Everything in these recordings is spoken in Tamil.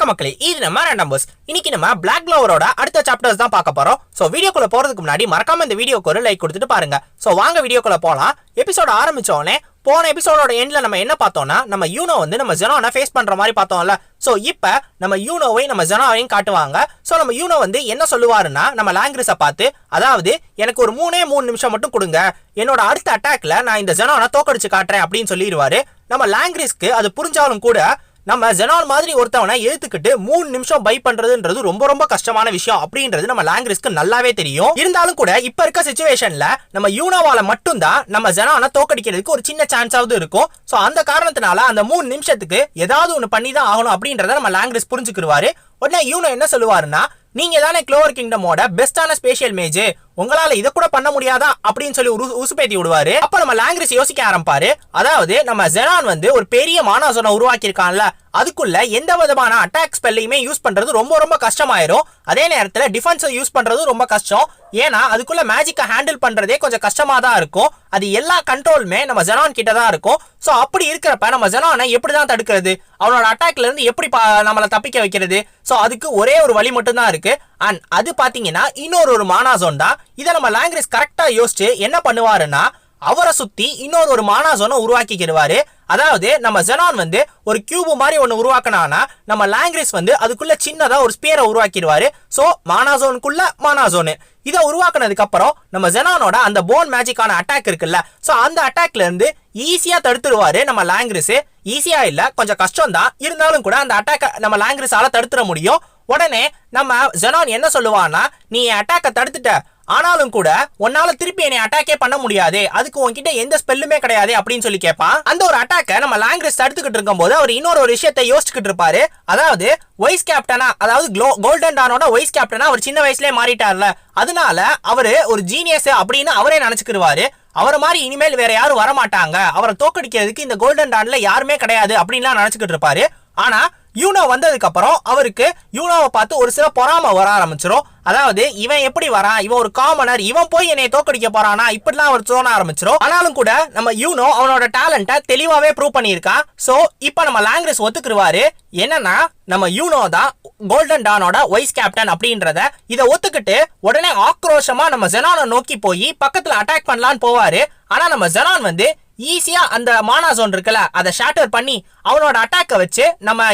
வணக்க மக்களே இது நம்ம நம்பர்ஸ் இன்னைக்கு நம்ம பிளாக் கிளவரோட அடுத்த சாப்டர்ஸ் தான் பார்க்க போறோம். ஸோ வீடியோக்குள்ள போறதுக்கு முன்னாடி மறக்காம இந்த வீடியோக்கு ஒரு லைக் கொடுத்துட்டு பாருங்க. ஸோ வாங்க வீடியோக்குள்ள போலாம். எபிசோட ஆரம்பிச்சோடனே போன எபிசோடோட எண்ட்ல நம்ம என்ன பார்த்தோம்னா நம்ம யூனோ வந்து நம்ம ஜெனோனை ஃபேஸ் பண்ற மாதிரி பார்த்தோம்ல. ஸோ இப்போ நம்ம யூனோவை நம்ம ஜெனோவையும் காட்டுவாங்க. ஸோ நம்ம யூனோ வந்து என்ன சொல்லுவாருன்னா நம்ம லாங்குவேஜ பார்த்து அதாவது எனக்கு ஒரு மூணே மூணு நிமிஷம் மட்டும் கொடுங்க. என்னோட அடுத்த அட்டாக்ல நான் இந்த ஜெனோனை தோக்கடிச்சு காட்டுறேன் அப்படின்னு சொல்லிடுவாரு. நம்ம லாங்குவேஜ்க்கு அது புரிஞ்சாலும் கூட நம்ம ஜெனால் மாதிரி ஒருத்தவனை எழுத்துக்கிட்டு மூணு நிமிஷம் பை பண்றதுன்றது ரொம்ப ரொம்ப கஷ்டமான விஷயம் அப்படின்றது நம்ம லாங்குவேஜ்க்கு நல்லாவே தெரியும். இருந்தாலும் கூட இப்ப இருக்க சுச்சுவேஷன்ல நம்ம யூனோவால மட்டும்தான் நம்ம ஜெனானை தோக்கடிக்கிறதுக்கு ஒரு சின்ன சான்ஸாவது இருக்கும். சோ அந்த காரணத்தினால அந்த மூணு நிமிஷத்துக்கு ஏதாவது ஒன்று பண்ணி தான் ஆகணும் அப்படின்றத நம்ம லாங்குவேஜ் புரிஞ்சுக்கிடுவாரு. உடனே யூனோ என்ன சொல்லுவாருன்னா நீங்க தானே க்ளோவர் கிங்டமோட பெஸ்டான ஸ்பேஷியல் மேஜ் உங்களால இத கூட பண்ண முடியாதா? அப்படின்னு சொல்லி ஒரு உசுப்பேத்தி விடுவாரு. அப்ப நம்ம லாங்குவேஜ் யோசிக்க ஆரம்பிப்பாரு. அதாவது நம்ம ஜெனான் வந்து ஒரு பெரிய மானாசனை உருவாக்கியிருக்கான்ல அதுக்குள்ள எந்த விதமான அட்டாக் ஸ்பெல்லையுமே யூஸ் பண்றது ரொம்ப ரொம்ப கஷ்டமாயிரும். அதே நேரத்தில் டிஃபென்ஸை யூஸ் பண்றது ரொம்ப கஷ்டம். ஏன்னா அதுக்குள்ள மேஜிக்கை ஹேண்டில் பண்றதே கொஞ்சம் கஷ்டமா தான் இருக்கும். அது எல்லா கண்ட்ரோலுமே நம்ம ஜெனான் கிட்ட தான் இருக்கும். ஸோ அப்படி இருக்கிறப்ப நம்ம ஜெனானை எப்படி தான் தடுக்கிறது? அவனோட அட்டாக்ல இருந்து எப்படி நம்மளை தப்பிக்க வைக்கிறது? ஸோ அதுக்கு ஒரே ஒரு வழி மட்டும்தான் இருக்கு. அண்ட் அது பாத்தீங்கன்னா இன்னொரு ஒரு மானாசோன் தான். இதை நம்ம லாங்குவேஜ் கரெக்டா யோசிச்சு என்ன பண்ணுவாருன்னா அவரை சுத்தி இன்னொரு ஒரு மானாசோனை உருவாக்கிக்கிடுவாரு. அதாவது நம்ம ஜெனான் வந்து ஒரு கியூபு மாதிரி ஒன்று உருவாக்கினானா நம்ம லாங்குவேஜ் வந்து அதுக்குள்ள சின்னதாக ஒரு ஸ்பியரை உருவாக்கிடுவாரு. ஸோ மானாசோனுக்குள்ள மானாசோனு. இதை உருவாக்குனதுக்கு அப்புறம் நம்ம ஜெனானோட அந்த போன் மேஜிக்கான அட்டாக் இருக்குல்ல ஸோ அந்த அட்டாக்ல இருந்து ஈஸியா தடுத்துருவாரு நம்ம லாங்குவேஜ் ஈஸியா இல்ல கொஞ்சம் கஷ்டம் தான் இருந்தாலும் கூட அந்த அட்டாக்க நம்ம லாங்குவேஜால தடுத்துட முடியும். உடனே நம்ம ஜெனான் என்ன சொல்லுவான்னா நீ அட்டாக்கை தடுத்துட்ட. ஆனாலும் கூட உன்னால திருப்பி என்னை அட்டாக்கே பண்ண முடியாது. அதுக்கு உன்கிட்ட எந்த ஸ்பெல்லுமே கிடையாது அப்படின்னு சொல்லி கேட்பான் அந்த ஒரு அட்டாக்கை நம்ம லாங்குவேஜ் தடுத்துக்கிட்டு இருக்கும்போது அவர் இன்னொரு ஒரு விஷயத்தை யோசிச்சுக்கிட்டு இருப்பாரு. அதாவது வைஸ் கேப்டனா அதாவது கோல்டன் டானோட வைஸ் கேப்டனா அவர் சின்ன வயசுலேயே மாறிட்டார்ல. அதனால அவரு ஒரு ஜீனியஸ் அப்படின்னு அவரே நினைச்சுக்கிடுவாரு. அவரை மாதிரி இனிமேல் வேற யாரும் வரமாட்டாங்க. அவரை தோக்கடிக்கிறதுக்கு இந்த கோல்டன் டான்ல யாருமே கிடையாது அப்படின்லாம் நினைச்சுக்கிட்டு இருப்பாரு. ஆனா யூனோ வந்ததுக்கப்புறம் அவருக்கு யூனோவை பார்த்து ஒரு சில பொறாம வர ஆரம்பிச்சிடும் அதாவது இவன் எப்படி வரான்? இவன் ஒரு காமனர் இவன் போய் என்னை தோக்கடிக்க போறானா? இப்படிலாம் அவர் தோண ஆரம்பிச்சிடும் ஆனாலும் கூட நம்ம யூனோ அவனோட டேலண்ட்டை தெளிவாவே ப்ரூவ் பண்ணியிருக்கான் ஸோ இப்போ நம்ம லாங்குவேஜ் ஒத்துக்குருவாரு. என்னன்னா நம்ம யூனோ தான் கோல்டன் டானோட வைஸ் கேப்டன் அப்படின்றத இதை ஒத்துக்கிட்டு உடனே ஆக்ரோஷமா நம்ம ஜெனானை நோக்கி போய் பக்கத்தில் அட்டாக் பண்ணலான்னு போவாரு. ஆனா நம்ம ஜெனான் வந்து ஈஸியா அந்த மானாசோன் இருக்குல்ல அதை ஷாட்டர் பண்ணி அவனோட அட்டாக்கை வச்சு நம்ம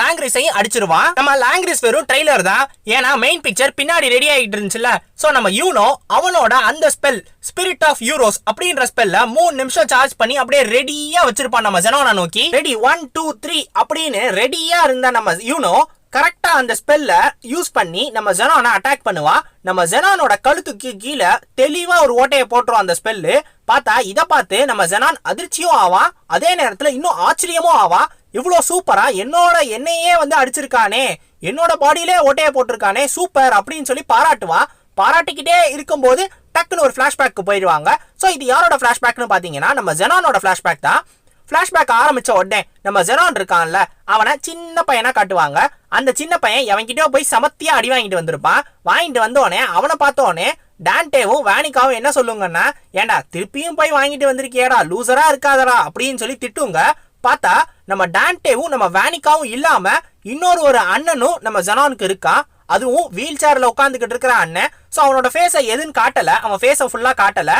லாங்குவேஜையும் அடிச்சிருவான். நம்ம லாங்குவேஜ் வெறும் ட்ரெய்லர் தான். ஏன்னா மெயின் பிக்சர் பின்னாடி ரெடி ஆகிட்டு இருந்துச்சுல ஸோ நம்ம யூனோ அவனோட அந்த ஸ்பெல் ஸ்பிரிட் ஆஃப் யூரோஸ் அப்படின்ற ஸ்பெல்ல மூணு நிமிஷம் சார்ஜ் பண்ணி அப்படியே ரெடியா வச்சிருப்பான் நம்ம ஜெனோனா நோக்கி. ரெடி ஒன் டூ த்ரீ அப்படின்னு ரெடியா இருந்த நம்ம யூனோ கரெக்டாக அந்த ஸ்பெல்ல யூஸ் பண்ணி நம்ம ஜெனானை அட்டாக் பண்ணுவா. நம்ம ஜெனானோட கழுத்துக்கு கீழே தெளிவாக ஒரு ஓட்டையை போட்டுரும் அந்த ஸ்பெல்லு பார்த்தா இதை பார்த்து நம்ம ஜெனான் அதிர்ச்சியும் ஆவான் அதே நேரத்தில் இன்னும் ஆச்சரியமும் ஆவான் இவ்வளோ சூப்பரா என்னோட என்னையே வந்து அடிச்சிருக்கானே. என்னோட பாடியிலே ஓட்டையை போட்டிருக்கானே. சூப்பர் அப்படின்னு சொல்லி பாராட்டுவா. பாராட்டிக்கிட்டே இருக்கும்போது டக்குன்னு ஒரு ஃப்ளாஷ்பேக்கு போயிடுவாங்க. ஸோ இது யாரோட ஃபிளாஷ்பேக்னு பார்த்தீங்கன்னா நம்ம ஜெனானோட ஃபிளாஷ்பேக் தான். ஃப்ளாஷ்பேக் ஆரம்பிச்ச உடனே நம்ம ஜெனான் இருக்கான்ல அவனை சின்ன பையனா காட்டுவாங்க. அந்த சின்ன பையன் எவன்கிட்டயோ போய் சமத்தியா அடி வாங்கிட்டு வந்திருப்பான். வாங்கிட்டு வந்தோடனே அவனை பார்த்தோடனே டான்டேவும் வேனிக்காவும் என்ன சொல்லுங்கன்னா ஏன்டா திருப்பியும் போய் வாங்கிட்டு வந்திருக்கியேடா லூசரா இருக்காதடா அப்படின்னு சொல்லி திட்டுங்க. பார்த்தா நம்ம டான்டேவும் நம்ம வேனிக்காவும் இல்லாம இன்னொரு ஒரு அண்ணனும் நம்ம ஜெனானுக்கு இருக்கான் அதுவும் வீல் சேர்ல உட்காந்துக்கிட்டு இருக்கிற அண்ணன். சோ அவனோட ஃபேஸை எதுன்னு காட்டல. அவன் ஃபேஸை ஃபுல்லா காட்டல.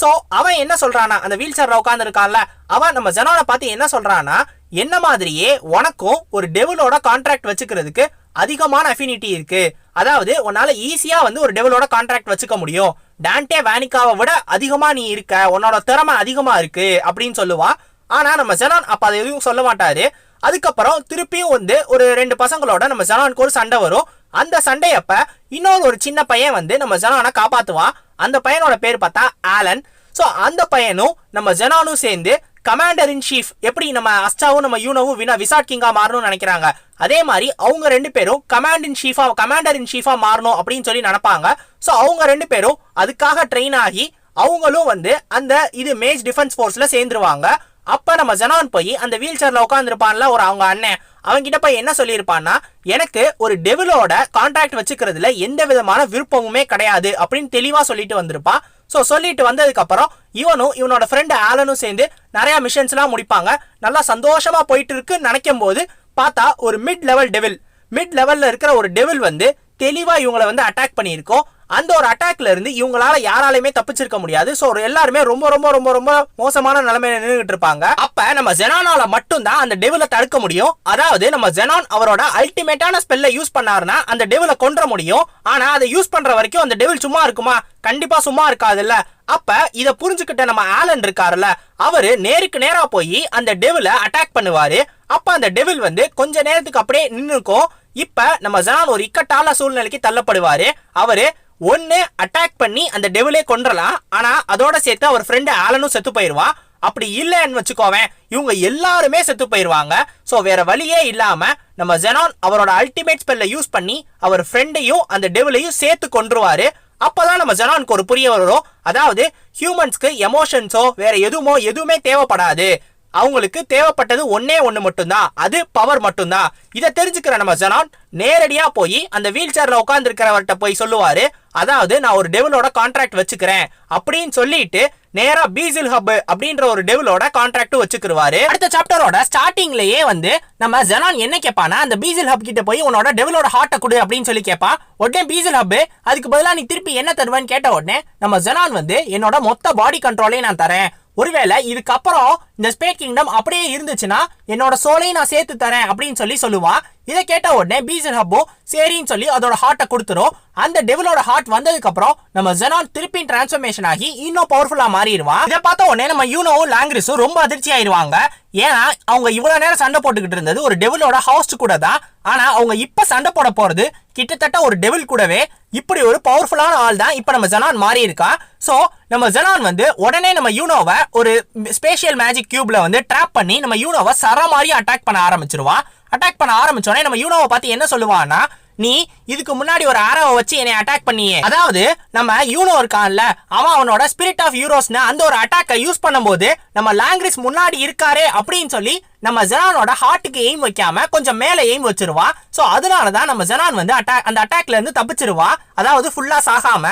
ஸோ அவன் என்ன சொல்றானா அந்த வீல் சேர்ல உட்கார்ந்து இருக்கான்ல அவன் நம்ம ஜெனானை பார்த்து என்ன சொல்றானா என்ன மாதிரியே உனக்கும் ஒரு டெவலோட கான்ட்ராக்ட் வச்சுக்கிறதுக்கு அதிகமான அஃபினிட்டி இருக்கு. அதாவது உன்னால ஈஸியா வந்து ஒரு டெவலோட கான்ட்ராக்ட் வச்சுக்க முடியும். டான்டே வேனிக்காவை விட அதிகமா நீ இருக்க உன்னோட திறமை அதிகமா இருக்கு அப்படின்னு சொல்லுவான். ஆனா நம்ம ஜெனான் அப்ப அதை எதுவும் சொல்ல மாட்டாரு. அதுக்கப்புறம் திருப்பியும் வந்து ஒரு ரெண்டு பசங்களோட நம்ம ஜெனானுக்கு ஒரு சண்டை வரும். அந்த சண்டையப்ப இன்னொரு ஒரு சின்ன பையன் வந்து நம்ம ஜனானை காப்பாத்துவான். அந்த பையனோட பேர் பார்த்தா ஆலன். ஸோ அந்த பையனும் நம்ம ஜனானும் சேர்ந்து கமாண்டர் இன் சீஃப் எப்படி நம்ம அஸ்டாவும் நம்ம யூனோவும் வினா விசாட் கிங்கா மாறணும்னு நினைக்கிறாங்க? அதே மாதிரி அவங்க ரெண்டு பேரும் கமாண்ட் இன் சீஃபா கமாண்டர் இன் சீஃபா மாறணும் அப்படின்னு சொல்லி நினைப்பாங்க. ஸோ அவங்க ரெண்டு பேரும் அதுக்காக ட்ரெயின் ஆகி அவங்களும் வந்து அந்த இது மேஜ் டிஃபென்ஸ் ஃபோர்ஸ்ல சேர்ந்துருவாங்க. அப்ப நம்ம ஜனான் போய் அந்த வீல் சேர்ல உட்காந்துருப்பான்ல ஒரு அவங்க அண்ணன். அவங்கிட்ட போய் என்ன சொல்லியிருப்பான்னா எனக்கு ஒரு டெவிலோட கான்ட்ராக்ட் வச்சுக்கிறதுல எந்த விதமான விருப்பமுமே கிடையாது அப்படின்னு தெளிவாக சொல்லிட்டு வந்திருப்பான் ஸோ சொல்லிட்டு வந்ததுக்கப்புறம் இவனும் இவனோட ஃப்ரெண்டு ஆலனும் சேர்ந்து நிறையா மிஷன்ஸ்லாம் முடிப்பாங்க. நல்லா சந்தோஷமாக போயிட்டு இருக்குன்னு நினைக்கும் போது பார்த்தா ஒரு மிட் லெவல் டெவில் மிட் லெவலில் இருக்கிற ஒரு டெவில் வந்து தெளிவாக இவங்களை வந்து அட்டாக் பண்ணியிருக்கோம். அந்த ஒரு அட்டாக்ல இருந்து இவங்களால யாராலையுமே தப்பிச்சிருக்க முடியாது. ஸோ எல்லாருமே ரொம்ப ரொம்ப ரொம்ப ரொம்ப மோசமான நிலைமையில நின்றுட்டு இருப்பாங்க. அப்ப நம்ம ஜெனானால மட்டும்தான் அந்த டெவில தடுக்க முடியும். அதாவது நம்ம ஜெனான் அவரோட அல்டிமேட்டான ஸ்பெல்ல யூஸ் பண்ணாருன்னா அந்த டெவில கொன்ற முடியும். ஆனா அதை யூஸ் பண்ற வரைக்கும் அந்த டெவில் சும்மா இருக்குமா? கண்டிப்பா சும்மா இருக்காதுல்ல. அப்ப இத புரிஞ்சுக்கிட்ட நம்ம ஆலன் இருக்காருல்ல அவரு நேருக்கு நேரா போய் அந்த டெவில அட்டாக் பண்ணுவாரு. அப்ப அந்த டெவில் வந்து கொஞ்ச நேரத்துக்கு அப்படியே நின்னுக்கும் இப்ப நம்ம ஜனான் ஒரு இக்கட்டான சூழ்நிலைக்கு தள்ளப்படுவாரு. அவரு ஒன்னு அட்டாக் பண்ணி அந்த டெவிலே கொன்றலாம். ஆனா அதோட சேர்த்து அவர் ஃப்ரெண்டு ஆலனும் செத்து போயிருவான் அப்படி இல்லைன்னு வச்சுக்கோவேன் இவங்க எல்லாருமே செத்து போயிருவாங்க. சோ வேற வழியே இல்லாம நம்ம ஜெனான் அவரோட அல்டிமேட் ஸ்பெல்ல யூஸ் பண்ணி அவர் ஃப்ரெண்டையும் அந்த டெவிலையும் சேர்த்து கொன்றுவாரு. அப்பதான் நம்ம ஜெனானுக்கு ஒரு புரிய வரும். அதாவது ஹியூமன்ஸ்க்கு எமோஷன்ஸோ வேற எதுவுமோ எதுவுமே தேவைப்படாது. அவங்களுக்கு தேவைப்பட்டது ஒன்னே ஒன்று மட்டும்தான். அது பவர் மட்டும்தான். இதை தெரிஞ்சுக்கிற நம்ம ஜனான் நேரடியாக போய் அந்த வீல் சேரில் உட்காந்துருக்கிறவர்கிட்ட போய் சொல்லுவாரு அதாவது நான் ஒரு டெவிலோட கான்ட்ராக்ட் வச்சுக்கிறேன் அப்படின்னு சொல்லிட்டு நேரா பீசில் ஹப் அப்படின்ற ஒரு டெவிலோட கான்ட்ராக்ட் வச்சுக்கிருவாரு. அடுத்த சாப்டரோட ஸ்டார்டிங்லயே வந்து நம்ம ஜனான் என்ன கேட்பானா அந்த பீசில் ஹப் கிட்ட போய் உன்னோட டெவிலோட ஹார்ட்டை கொடு அப்படின்னு சொல்லி கேட்பான் உடனே பீசில் ஹப் அதுக்கு பதிலாக நீ திருப்பி என்ன தருவேன்னு கேட்ட உடனே நம்ம ஜனான் வந்து என்னோட மொத்த பாடி கண்ட்ரோலே நான் தரேன். ஒருவேளை இதுக்கப்புறம் இந்த ஸ்பேட் கிங்டம் அப்படியே இருந்துச்சுன்னா என்னோட சோலையும் நான் சேர்த்து தரேன் அப்படின்னு சொல்லி சொல்லுவான் இதை கேட்ட உடனே பீசன் ஹப்போ சரின்னு சொல்லி அதோட ஹார்ட்டை கொடுத்துரும். அந்த டெவிலோட ஹார்ட் வந்ததுக்கு அப்புறம் நம்ம ஜெனான் திருப்பி டிரான்ஸ்ஃபர்மேஷன் ஆகி இன்னும் பவர்ஃபுல்லா மாறிடுவான் இதை பார்த்த உடனே நம்ம யூனோவும் லாங்கிரிஸும் ரொம்ப அதிர்ச்சி ஆயிருவாங்க ஏன்னா அவங்க இவ்வளவு நேரம் சண்டை போட்டுக்கிட்டு இருந்தது ஒரு டெவிலோட ஹாஸ்ட் கூட தான். ஆனா அவங்க இப்ப சண்டை போட போறது கிட்டத்தட்ட ஒரு டெவில் கூடவே இப்படி ஒரு பவர்ஃபுல்லான ஆள் தான் இப்ப நம்ம ஜனான் மாறி இருக்கா சோ நம்ம ஜனான் வந்து உடனே நம்ம யூனோவை ஒரு ஸ்பேஷியல் மேஜிக் கியூப்ல வந்து ட்ராப் பண்ணி நம்ம யூனோவை சர மாதிரி அட்டாக் பண்ண ஆரம்பிச்சிருவான் அட்டாக் பண்ண ஆரம்பிச்சோடனே நம்ம யூனோவை பார்த்து என்ன சொல்லுவான்னா நீ இதுக்கு முன்னாடி ஒரு ஆரோவை வச்சு என்னை அட்டாக் பண்ணியே. அதாவது நம்ம யூனோ இருக்கான்ல அவன் அவனோட ஸ்பிரிட் ஆஃப் யூரோஸ்னு அந்த ஒரு அட்டாக்கை யூஸ் பண்ணும்போது நம்ம லாங்கிரிஸ் முன்னாடி இருக்காரே அப்படின்னு சொல்லி நம்ம ஜெனானோட ஹார்ட்டுக்கு எய்ம் வைக்காம கொஞ்சம் மேலே எய்ம் வச்சிருவான் ஸோ அதனால தான் நம்ம ஜெனான் வந்து அட்டாக் அந்த அட்டாக்ல இருந்து தப்பிச்சிருவா. அதாவது ஃபுல்லாக சாகாம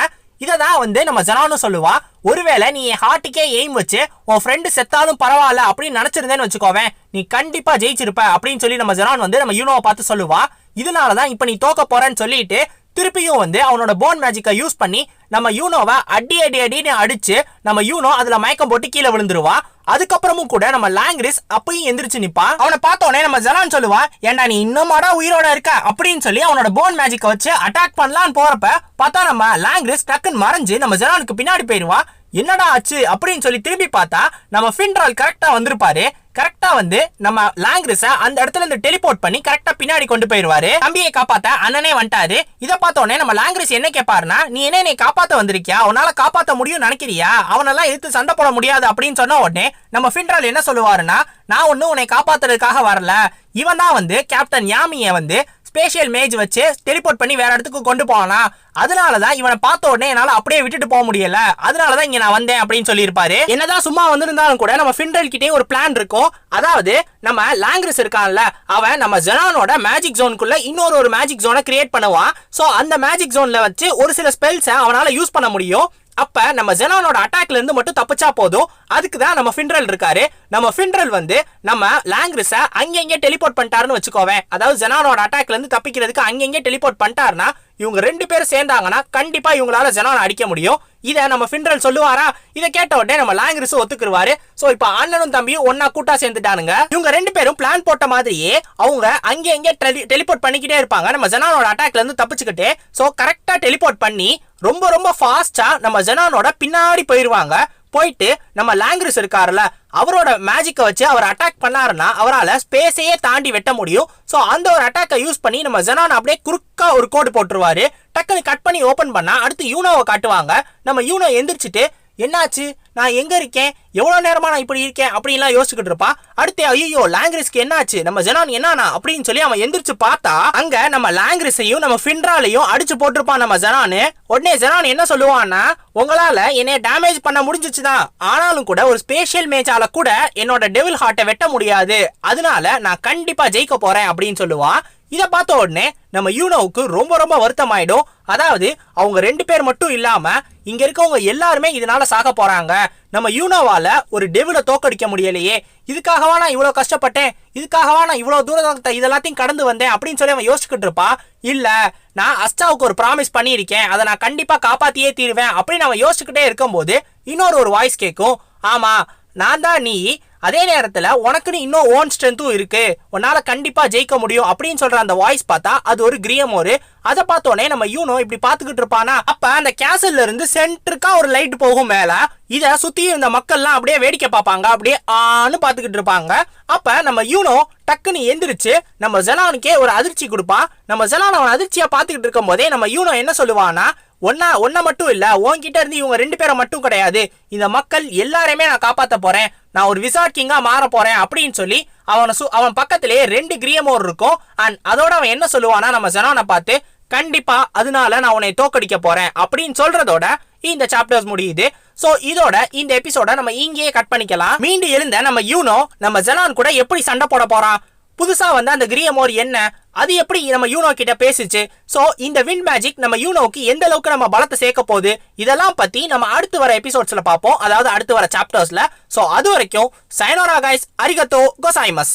இதை தான் வந்து நம்ம ஜனானும் சொல்லுவா. ஒருவேளை நீ என் ஹார்ட்டுக்கே எய்ம் வச்சு உன் ஃப்ரெண்டு செத்தாலும் பரவாயில்ல அப்படின்னு நினைச்சிருந்தேன்னு வச்சுக்கோவேன். நீ கண்டிப்பாக ஜெயிச்சிருப்ப அப்படின்னு சொல்லி நம்ம ஜனான் வந்து நம்ம யூனோவை பார்த்து சொல்லுவா. இதனால தான் இப்போ நீ தோக்க போறேன்னு சொல்லிட்டு திருப்பியும் வந்து அவனோட போன் மேஜிக்கை யூஸ் பண்ணி நம்ம யூனோவை அடி அடி அடின்னு அடிச்சு நம்ம யூனோ அதுல மயக்கம் போட்டு கீழே விழுந்துருவா. அதுக்கப்புறமும் கூட நம்ம லாங்கிரிஸ் அப்பயும் எந்திரிச்சு நிப்பான் அவனை பார்த்தோன்னே நம்ம ஜலான் சொல்லுவான் ஏன்டா நீ இன்னுமாடா உயிரோட இருக்க? அப்படின்னு சொல்லி அவனோட போன் மேஜிக்கை வச்சு அட்டாக் பண்ணலான்னு போறப்ப பார்த்தா நம்ம லாங்கிரிஸ் டக்குன்னு மறைஞ்சு நம்ம ஜலானுக்கு பின்னாடி போயிருவான் என்னடா ஆச்சு? அப்படின்னு சொல்லி திரும்பி பார்த்தா நம்ம ஃபின்ட்ரால் கரெக்டா வந்திருப்பாரு. கரெக்டா வந்து நம்ம லாங்கிரிஸ அந்த இடத்துல இருந்து டெலிபோர்ட் பண்ணி கரெக்டா பின்னாடி கொண்டு போயிருவாரு தம்பியை காப்பாத்த அண்ணனே வந்துட்டாரு. இதை பார்த்த உடனே நம்ம லாங்கிரிஸ் என்ன கேட்பாருன்னா நீ என்ன என்னை காப்பாத்த வந்திருக்கியா? உன்னால காப்பாத்த முடியும் நினைக்கிறியா? அவனெல்லாம் எதிர்த்து சண்டை போட முடியாது அப்படின்னு சொன்ன உடனே நம்ம ஃபின்ட்ரால் என்ன சொல்லுவாருன்னா நான் ஒன்னும் உன்னை காப்பாத்துறதுக்காக வரல. இவன் தான் வந்து கேப்டன் யாமியை வந்து ஸ்பேஷியல் மேஜ் வச்சு டெலிபோர்ட் பண்ணி வேற இடத்துக்கு கொண்டு போகலாம் அதனால தான் இவனை பார்த்த உடனே என்னால் அப்படியே விட்டுட்டு போக முடியல. அதனால தான் இங்கே நான் வந்தேன் அப்படின்னு சொல்லியிருப்பாரு. என்னதான் சும்மா வந்திருந்தாலும் கூட நம்ம ஃபின்ரல் கிட்டே ஒரு பிளான் இருக்கும். அதாவது நம்ம லாங்கிரிஸ் இருக்கான்ல அவன் நம்ம ஜெனானோட மேஜிக் ஜோனுக்குள்ள இன்னொரு ஒரு மேஜிக் ஜோனை கிரியேட் பண்ணுவான். ஸோ அந்த மேஜிக் ஜோனில் வச்சு ஒரு சில ஸ்பெல்ஸை அவனால் யூஸ் பண்ண முடியும். அப்ப நம்ம ஜெனானோட அட்டாக்ல இருந்து மட்டும் தப்பிச்சா போதும். அதுக்கு தான் நம்ம ஃபின்ரல் இருக்காரு. நம்ம ஃபின்ரல் வந்து நம்ம லாங்கிரிஸ அங்கங்க டெலிபோர்ட் பண்ணிட்டாருன்னு வச்சுக்கோவேன் அதாவது ஜெனானோட அட்டாக்ல இருந்து தப்பிக்கிறதுக்கு அங்கங்க டெலிபோர்ட் பண்ணிட்டாருன்னா இவங்க ரெண்டு பேரும் சேர்ந்தாங்கன்னா கண்டிப்பா இவங்களால ஜெனானை அடிக்க முடியும். இதை நம்ம ஃபின்ரல் சொல்லுவாரா? இதை கேட்ட உடனே நம்ம லாங்கிரிஸ் ஒத்துக்குருவாரு. சோ இப்ப அண்ணனும் தம்பியும் ஒன்னா கூட்டா சேர்ந்துட்டானுங்க. இவங்க ரெண்டு பேரும் பிளான் போட்ட மாதிரியே அவங்க அங்கே எங்கே டெலிபோர்ட் பண்ணிக்கிட்டே இருப்பாங்க. நம்ம ஜெனானோட அட்டாக்ல இருந்து தப்பிச்சுக்கிட்டு சோ கரெக்டா டெலிபோர்ட் பண்ணி ரொம்ப ரொம்ப ஃபாஸ்ட்டாக நம்ம ஜெனானோட பின்னாடி போயிடுவாங்க போயிட்டு நம்ம லாங்கிரிஸ் இருக்காருல்ல அவரோட மேஜிக்கை வச்சு அவர் அட்டாக் பண்ணாருன்னா அவரால் ஸ்பேஸையே தாண்டி வெட்ட முடியும். ஸோ அந்த ஒரு அட்டாக்கை யூஸ் பண்ணி நம்ம ஜெனான் அப்படியே குறுக்கா ஒரு கோடு போட்டுருவாரு. டக்குன்னு கட் பண்ணி ஓப்பன் பண்ணால் அடுத்து யூனோவை காட்டுவாங்க. நம்ம யூனோ எந்திரிச்சிட்டு என்னாச்சு? நான் எங்க இருக்கேன்? எவ்வளோ நேரமா நான் இப்படி இருக்கேன்? அப்படின்லாம் யோசிச்சுக்கிட்டு இருப்பான் அடுத்து ஐயோ லாங்குவேஜ்க்கு என்னாச்சு? நம்ம ஜெனான் என்னன்னா? அப்படின்னு சொல்லி அவன் எந்திரிச்சு பார்த்தா அங்க நம்ம லாங்குவேஜையும் நம்ம ஃபின்ராலையும் அடிச்சு போட்டிருப்பான் நம்ம ஜெனானு உடனே ஜெனான் என்ன சொல்லுவான்னா உங்களால என்னை டேமேஜ் பண்ண முடிஞ்சிச்சு தான் ஆனாலும் கூட ஒரு ஸ்பேஷியல் மேட்சால கூட என்னோட டெவில் ஹார்ட்டை வெட்ட முடியாது. அதனால நான் கண்டிப்பா ஜெயிக்க போறேன் அப்படின்னு சொல்லுவான் இதை பார்த்த உடனே நம்ம யூனோவுக்கு ரொம்ப ரொம்ப வருத்தமாயிடும். அதாவது அவங்க ரெண்டு பேர் மட்டும் இல்லாம இங்க இருக்கவங்க எல்லாருமே இதனால சாக போறாங்க. நம்ம யூனோவால ஒரு டெவில தோக்கடிக்க முடியலையே. இதுக்காகவா நான் இவ்வளவு கஷ்டப்பட்டேன்? இதுக்காகவா நான் இவ்வளவு தூரத்தை இதெல்லாத்தையும் கடந்து வந்தேன்? அப்படின்னு சொல்லி அவன் யோசிச்சுக்கிட்டு இருப்பா. இல்ல நான் அஸ்டாவுக்கு ஒரு ப்ராமிஸ் பண்ணியிருக்கேன். அதை நான் கண்டிப்பா காப்பாத்தியே தீருவேன் அப்படின்னு அவன் யோசிச்சுக்கிட்டே இருக்கும்போது இன்னொரு ஒரு வாய்ஸ் கேட்கும். ஆமா நான் தான் நீ. அதே நேரத்தில் உனக்குன்னு இன்னும் ஓன் ஸ்ட்ரென்த்தும் இருக்கு. உன்னால் கண்டிப்பாக ஜெயிக்க முடியும் அப்படின்னு சொல்கிற அந்த வாய்ஸ் பார்த்தா அது ஒரு கிரியமோரு அதை பார்த்தோன்னே நம்ம யூனோ இப்படி பார்த்துக்கிட்டு இருப்பானா? அப்போ அந்த கேசல்ல இருந்து சென்டருக்கா ஒரு லைட் போகும் மேலே இதை சுற்றி இருந்த மக்கள்லாம் அப்படியே வேடிக்கை பார்ப்பாங்க. அப்படியே ஆன்னு பார்த்துக்கிட்டு இருப்பாங்க. அப்போ நம்ம யூனோ டக்குன்னு எந்திரிச்சு நம்ம ஜெலானுக்கே ஒரு அதிர்ச்சி கொடுப்பான் நம்ம ஜெலான் அவன் அதிர்ச்சியாக பார்த்துக்கிட்டு இருக்கும் போதே நம்ம யூனோ என்ன சொல்லுவான்னா ஒன்னா ஒன்றை மட்டும் இல்ல உன்கிட்ட இருந்து இவங்க ரெண்டு பேரை மட்டும் கிடையாது. இந்த மக்கள் எல்லாரையுமே நான் காப்பாத்த போறேன். நான் ஒரு விசார்ட் கிங்கா மாற போறேன் அப்படின்னு சொல்லி அவனை சு அவன் பக்கத்திலேயே ரெண்டு கிரியமோர் இருக்கும். அண்ட் அதோட அவன் என்ன சொல்லுவானா நம்ம ஜனானை பார்த்து கண்டிப்பா அதனால நான் உன்னை தோக்கடிக்க போறேன். அப்படின்னு சொல்றதோட இந்த சாப்டர்ஸ் முடியுது. ஸோ இதோட இந்த எபிசோட நம்ம இங்கேயே கட் பண்ணிக்கலாம். மீண்டும் எழுந்த நம்ம யூனோ நம்ம ஜனான் கூட எப்படி சண்டை போட போறான்? புதுசாக வந்து அந்த கிரியமோர் என்ன? அது எப்படி நம்ம யூனோ கிட்ட பேசிச்சு? ஸோ இந்த வின் மேஜிக் நம்ம யூனோக்கு எந்த அளவுக்கு நம்ம பலத்தை சேர்க்க போகுது? இதெல்லாம் பற்றி நம்ம அடுத்து வர எபிசோட்ஸில் பார்ப்போம். அதாவது அடுத்து வர சாப்டர்ஸில் ஸோ அது வரைக்கும் சைனோரா கைஸ் அரிகத்தோ கோசாய்மஸ்